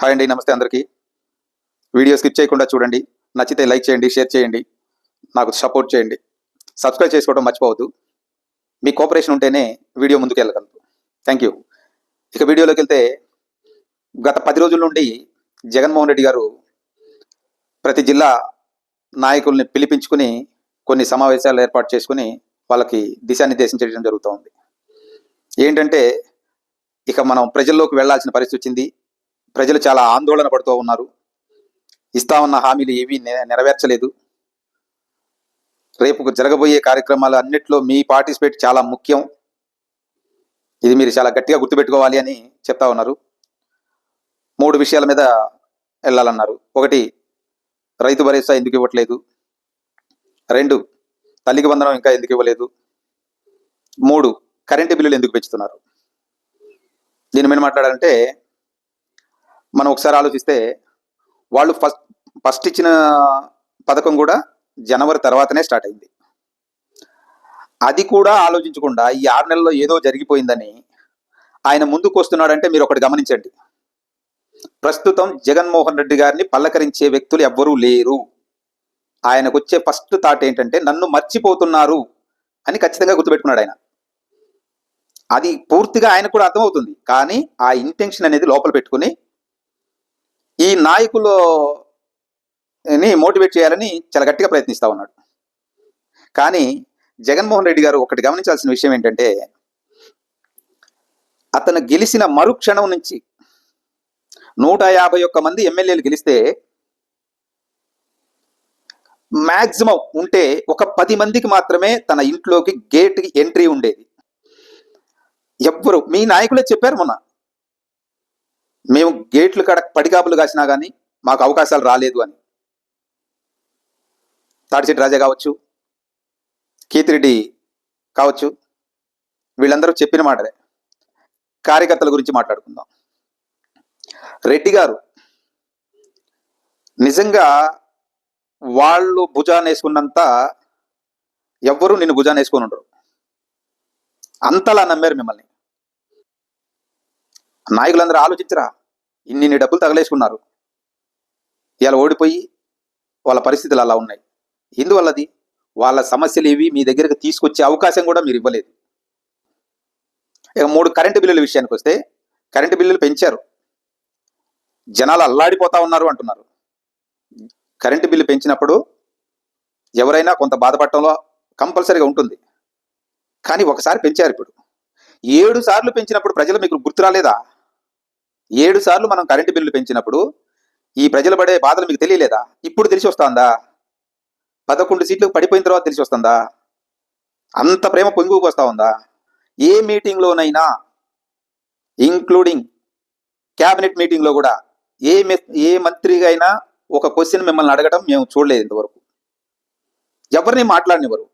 Hi అండి నమస్తే అందరికీ. వీడియో స్కిప్ చేయకుండా చూడండి నచ్చితే లైక్ చేయండి షేర్ చేయండి నాకు సపోర్ట్ చేయండి. సబ్స్క్రైబ్ చేసుకోవడం మర్చిపోవద్దు. మీ కోఆపరేషన్ ఉంటేనే వీడియో ముందుకు వెళ్ళగలదు థ్యాంక్ యూ ఇక వీడియోలోకి వెళ్తే గత పది రోజుల నుండి జగన్మోహన్ రెడ్డి గారు ప్రతి జిల్లా నాయకుల్ని పిలిపించుకుని కొన్ని సమావేశాలు ఏర్పాటు చేసుకుని వాళ్ళకి దిశానిర్దేశం చేయడం జరుగుతూ ఉంది ఏంటంటే ఇక మనం ప్రజల్లోకి వెళ్ళాల్సిన పరిస్థితి వచ్చింది. ప్రజలు చాలా ఆందోళన పడుతూ ఉన్నారు. ఇస్తామన్న హామీలు ఏవీ నె- నెరవేర్చలేదు. రేపు జరగబోయే కార్యక్రమాలు అన్నిట్లో మీ పార్టిసిపేట్ చాలా ముఖ్యం. ఇది మీరు చాలా గట్టిగా గుర్తుపెట్టుకోవాలి అని చెప్తా ఉన్నారు. మూడు విషయాల మీద వెళ్ళాలన్నారు. ఒకటి రైతు భరోసా ఎందుకు ఇవ్వట్లేదు? రెండు తల్లికి వందనం ఇంకా ఎందుకు ఇవ్వలేదు? మూడు కరెంటు బిల్లులు ఎందుకు పెంచుతున్నారు? దీని మీద మాట్లాడాలంటే మనం ఒకసారి ఆలోచిస్తే వాళ్ళు ఫస్ట్ ఫస్ట్ ఇచ్చిన పథకం కూడా జనవరి తర్వాతనే స్టార్ట్ అయింది. అది కూడా ఆలోచించకుండా ఈ ఆరు నెలల్లో ఏదో జరిగిపోయిందని ఆయన ముందుకు వస్తున్నాడంటే మీరు ఒకటి గమనించండి. ప్రస్తుతం జగన్మోహన్ రెడ్డి గారిని పలకరించే వ్యక్తులు ఎవ్వరూ లేరు. ఆయనకు వచ్చే ఫస్ట్ థాట్ ఏంటంటే నన్ను మర్చిపోతున్నారు అని ఖచ్చితంగా గుర్తుపెట్టుకున్నాడు ఆయన. అది పూర్తిగా ఆయనకు కూడా అర్థమవుతుంది. కానీ ఆ ఇంటెన్షన్ అనేది లోపల పెట్టుకుని ఈ నాయకులు ని మోటివేట్ చేయాలని చాలా గట్టిగా ప్రయత్నిస్తూ ఉన్నాడు. కానీ జగన్మోహన్ రెడ్డి గారు ఒకటి గమనించాల్సిన విషయం ఏంటంటే అతను గెలిచిన మరుక్షణం నుంచి నూట యాభై ఒక్క మంది ఎమ్మెల్యేలు గెలిస్తే మాక్సిమం ఉంటే ఒక పది మందికి మాత్రమే తన ఇంట్లోకి గేట్కి ఎంట్రీ ఉండేది. ఎవ్వరు మీ నాయకులే చెప్పారు మొన్న. మేము గేట్లు కడ పడికాపులు కాసినా కానీ మాకు అవకాశాలు రాలేదు అని. తాడిచెట్టి రాజా కావచ్చు కీర్తిరెడ్డి కావచ్చు వీళ్ళందరూ చెప్పిన మాటలే. కార్యకర్తల గురించి మాట్లాడుకుందాం. రెడ్డి గారు నిజంగా వాళ్ళు భుజాన్ని వేసుకున్నంత ఎవ్వరూ నిన్ను భుజాన్ని వేసుకొని ఉండరు. అంతలా నమ్మారు మిమ్మల్ని. నాయకులందరూ ఆలోచించరా? ఇన్ని డబ్బులు తగలేసుకున్నారు. ఇలా ఓడిపోయి వాళ్ళ పరిస్థితులు అలా ఉన్నాయి. ఎందువల్లది? వాళ్ళ సమస్యలు ఇవి మీ దగ్గరకు తీసుకొచ్చే అవకాశం కూడా మీరు ఇవ్వలేదు. ఇక మూడు కరెంటు బిల్లుల విషయానికి వస్తే కరెంటు బిల్లులు పెంచారు. జనాలు అల్లాడిపోతా ఉన్నారు అంటున్నారు. కరెంటు బిల్లు పెంచినప్పుడు ఎవరైనా కొంత బాధపడటంలో కంపల్సరీగా ఉంటుంది. కానీ ఒకసారి పెంచారు ఇప్పుడు. ఏడు సార్లు పెంచినప్పుడు ప్రజలు మీకు గుర్తు రాలేదా ఏడు సార్లు మనం కరెంటు బిల్లు పెంచినప్పుడు ఈ ప్రజలు పడే బాధలు మీకు తెలియలేదా? ఇప్పుడు తెలిసి వస్తుందా? పదకొండు సీట్లు పడిపోయిన తర్వాత తెలిసి వస్తుందా? అంత ప్రేమ పొంగుకు వస్తా ఉందా? ఏ మీటింగ్లోనైనా ఇంక్లూడింగ్ క్యాబినెట్ మీటింగ్లో కూడా ఏ మె- ఏ మంత్రిగా అయినా ఒక క్వశ్చన్ మిమ్మల్ని అడగడం మేము చూడలేదు ఇంతవరకు. ఎవరిని మాట్లాడినవరు?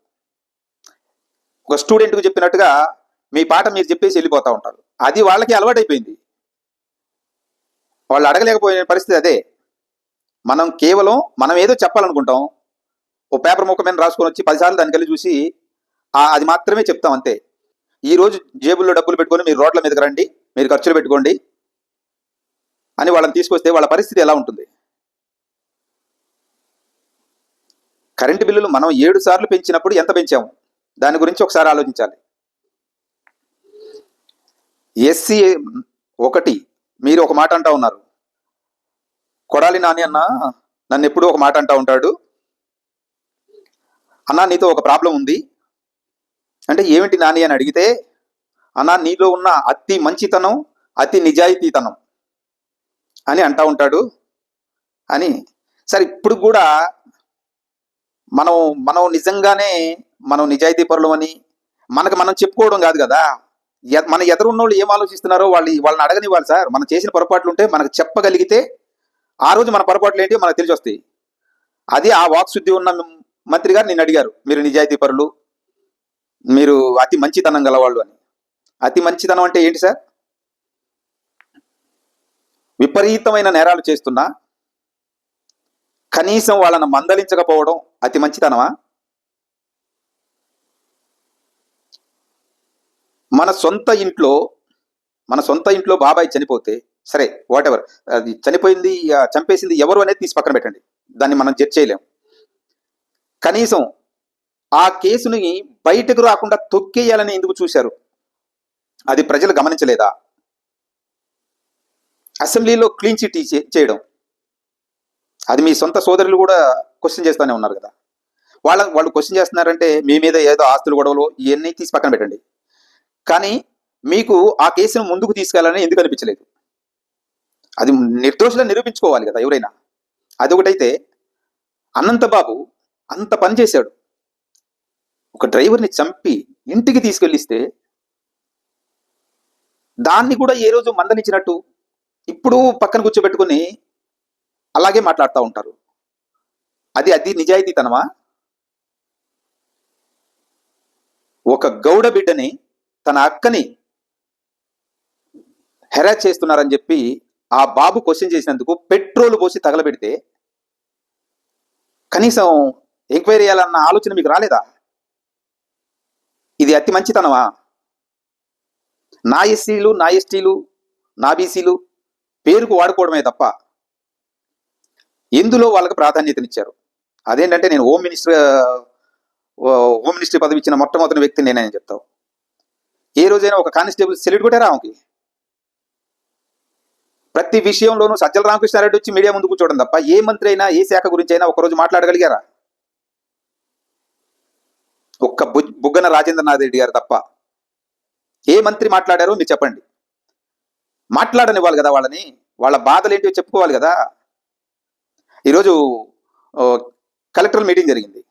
ఒక స్టూడెంట్కి చెప్పినట్టుగా మీ పాట మీరు చెప్పేసి వెళ్ళిపోతూ ఉంటారు. అది వాళ్ళకి అలవాటైపోయింది. వాళ్ళు అడగలేకపోయే పరిస్థితి అదే. మనం కేవలం మనం ఏదో చెప్పాలనుకుంటాం. ఓ పేపర్ ముక్క మీద రాసుకొని వచ్చి పదిసార్లు దానికి వెళ్ళి చూసి అది మాత్రమే చెప్తాం అంతే. ఈరోజు జేబుల్లో డబ్బులు పెట్టుకొని మీరు రోడ్ల మీదకి రండి మీరు ఖర్చులు పెట్టుకోండి అని వాళ్ళని తీసుకొస్తే వాళ్ళ పరిస్థితి ఎలా ఉంటుంది? కరెంటు బిల్లులు మనం ఏడు సార్లు పెంచినప్పుడు ఎంత పెంచాము? దాని గురించి ఒకసారి ఆలోచించాలి. ఎస్సీ ఒకటి మీరు ఒక మాట అంటా ఉన్నారు. కొడాలి నాని అన్న నన్ను ఎప్పుడూ ఒక మాట అంటా ఉంటాడు. అన్నా నీతో ఒక ప్రాబ్లం ఉంది. అంటే ఏమిటి నాని అని అడిగితే అన్నా నీలో ఉన్న అతి మంచితనం అతి నిజాయితీతనం అని అంటా ఉంటాడు. అని సరే ఇప్పుడు కూడా మనం మనం నిజంగానే మనం నిజాయితీ పరులమని అని మనకు మనం చెప్పుకోవడం కాదు కదా. మన ఎదురున్న వాళ్ళు ఏం ఆలోచిస్తున్నారో వాళ్ళు వాళ్ళని అడగనివ్వాలి సార్. మనం చేసిన పొరపాట్లు ఉంటే మనకు చెప్పగలిగితే ఆ రోజు మన పొరపాట్లు ఏంటి మనకు తెలిసి వస్తాయి. అది ఆ వాక్శుద్ధి ఉన్న మంత్రి గారు నిన్ను అడిగారు. మీరు నిజాయితీ పరులు మీరు అతి మంచితనం గలవాళ్ళు అని. అతి మంచితనం అంటే ఏంటి సార్? విపరీతమైన నేరాలు చేస్తున్నా కనీసం వాళ్ళని మందలించకపోవడం అతి మంచితనమా? మన సొంత ఇంట్లో మన సొంత ఇంట్లో బాబాయ్ చనిపోతే సరే వాట్ ఎవర్ అది చనిపోయింది చంపేసింది ఎవరు అనేది తీసి పక్కన పెట్టండి. దాన్ని మనం జడ్జ్ చేయలేం. కనీసం ఆ కేసుని బయటకు రాకుండా తొక్కేయాలని ఎందుకు చూశారు? అది ప్రజలు గమనించలేదా? అసెంబ్లీలో క్లీన్ చిట్ చేయడం. అది మీ సొంత సోదరులు కూడా క్వశ్చన్ చేస్తూనే ఉన్నారు కదా. వాళ్ళ వాళ్ళు క్వశ్చన్ చేస్తున్నారంటే మీ మీద ఏదో ఆస్తులు గొడవలు ఇవన్నీ తీసి పక్కన పెట్టండి. కానీ మీకు ఆ కేసును ముందుకు తీసుకెళ్ళాలని ఎందుకు అనిపించలేదు? అది నిర్దోషులను నిరూపించుకోవాలి కదా ఎవరైనా. అదొకటైతే అనంతబాబు అంత పని చేశాడు. ఒక డ్రైవర్ని చంపి ఇంటికి తీసుకెళ్ళిస్తే దాన్ని కూడా ఏ రోజు మందలించినట్టు ఇప్పుడు పక్కన కూర్చోబెట్టుకుని అలాగే మాట్లాడుతూ ఉంటారు. అది అది నిజాయితీతనమా? ఒక గౌడ బిడ్డని తన అక్కని హెరాస్ చేస్తున్నారని చెప్పి ఆ బాబు క్వశ్చన్ చేసినందుకు పెట్రోల్ పోసి తగలబెడితే కనీసం ఎంక్వైరీ చేయాలన్న ఆలోచన మీకు రాలేదా? ఇది అతి మంచితనమా? నా ఎస్సీలు నా ఎస్టీలు నా బీసీలు పేరుకు వాడుకోవడమే తప్ప ఎందులో వాళ్ళకి ప్రాధాన్యతనిచ్చారు? అదేంటంటే నేను హోమ్ మినిస్టర్ హోమ్ మినిస్ట్రీ పదవి ఇచ్చిన మొట్టమొదటి వ్యక్తి నేనని చెప్తావు. ఏ రోజైనా ఒక కానిస్టేబుల్ సెల్యూట్ కొట్టారా ఆమెకి? ప్రతి విషయంలోనూ సజ్జల రామకృష్ణారెడ్డి వచ్చి మీడియా ముందు కూర్చోవడం తప్ప ఏ మంత్రి అయినా ఏ శాఖ గురించి అయినా ఒకరోజు మాట్లాడగలిగారా? ఒక్క బు- బుగ్గన రాజేంద్రనాథ్ రెడ్డి గారు తప్ప ఏ మంత్రి మాట్లాడారో మీరు చెప్పండి. మాట్లాడనివ్వాలి కదా వాళ్ళని వాళ్ళ బాధలు ఏంటో చెప్పుకోవాలి కదా. ఈరోజు కలెక్టర్ మీటింగ్ జరిగింది.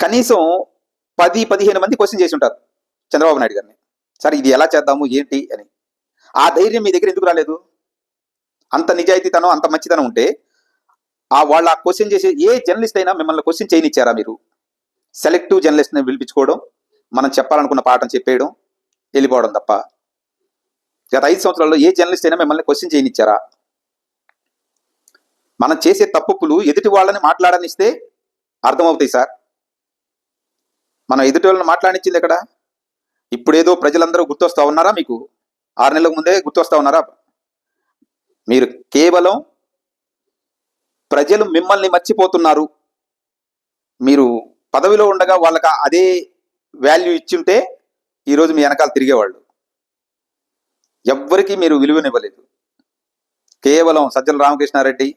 కనీసం పది పదిహేను మంది క్వశ్చన్ చేసి ఉంటారు. చంద్రబాబు నాయుడు గారిని. సార్ ఇది ఎలా చేద్దాము? ఏంటి? అని. ఆ ధైర్యం మీ దగ్గర ఎందుకు రాలేదు? అంత నిజాయితీతనం అంత మంచితనం ఉంటే ఆ వాళ్ళ క్వశ్చన్ చేసే ఏ జర్నలిస్ట్ అయినా మిమ్మల్ని క్వశ్చన్ చేయనిచ్చారా మీరు? సెలెక్టివ్ జర్నలిస్ట్ని పిలిపించుకోవడం మనం చెప్పాలనుకున్న పాఠం చెప్పేయడం వెళ్ళిపోవడం తప్ప. గత ఐదు సంవత్సరాల్లో ఏ జర్నలిస్ట్ అయినా మిమ్మల్ని క్వశ్చన్ చేయనిచ్చారా? మనం చేసే తప్పులు ఎదుటి వాళ్ళని మాట్లాడనిస్తే అర్థమవుతాయి సార్. మనం ఎదుటి వాళ్ళని మాట్లాడించింది ఎక్కడ? ఇప్పుడేదో ప్రజలందరూ గుర్తొస్తా ఉన్నారా మీకు? ఆరు నెలల ముందే గుర్తొస్తా ఉన్నారా? మీరు కేవలం ప్రజలు మిమ్మల్ని మర్చిపోతున్నారు. మీరు పదవిలో ఉండగా వాళ్ళకి అదే వాల్యూ ఇచ్చుంటే ఈరోజు మీ వెనకాల తిరిగేవాళ్ళు. ఎవ్వరికీ మీరు విలువనివ్వలేదు. కేవలం సజ్జల రామకృష్ణారెడ్డి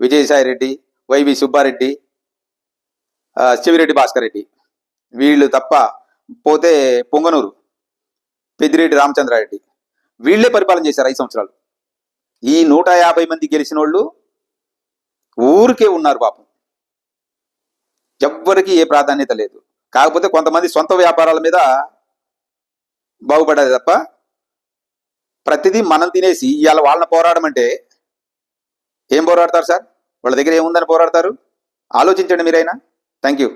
విజయసాయి రెడ్డి వైవి సుబ్బారెడ్డి శివిరెడ్డి భాస్కర్ రెడ్డి. వీళ్ళు తప్ప పోతే పొంగనూరు పెద్దిరెడ్డి రామచంద్రారెడ్డి. వీళ్ళే పరిపాలన చేశారు ఐదు సంవత్సరాలు. ఈ నూట యాభై మంది గెలిచిన వాళ్ళు ఊరికే ఉన్నారు పాపం. ఎవ్వరికి ఏ ప్రాధాన్యత లేదు. కాకపోతే కొంతమంది సొంత వ్యాపారాల మీద బాగుపడాలి తప్ప ప్రతిదీ మనం తినేసి ఇవాళ వాళ్ళని పోరాడమంటే ఏం పోరాడతారు సార్? వాళ్ళ దగ్గర ఏముందని పోరాడతారు? ఆలోచించండి మీరైనా. Thank you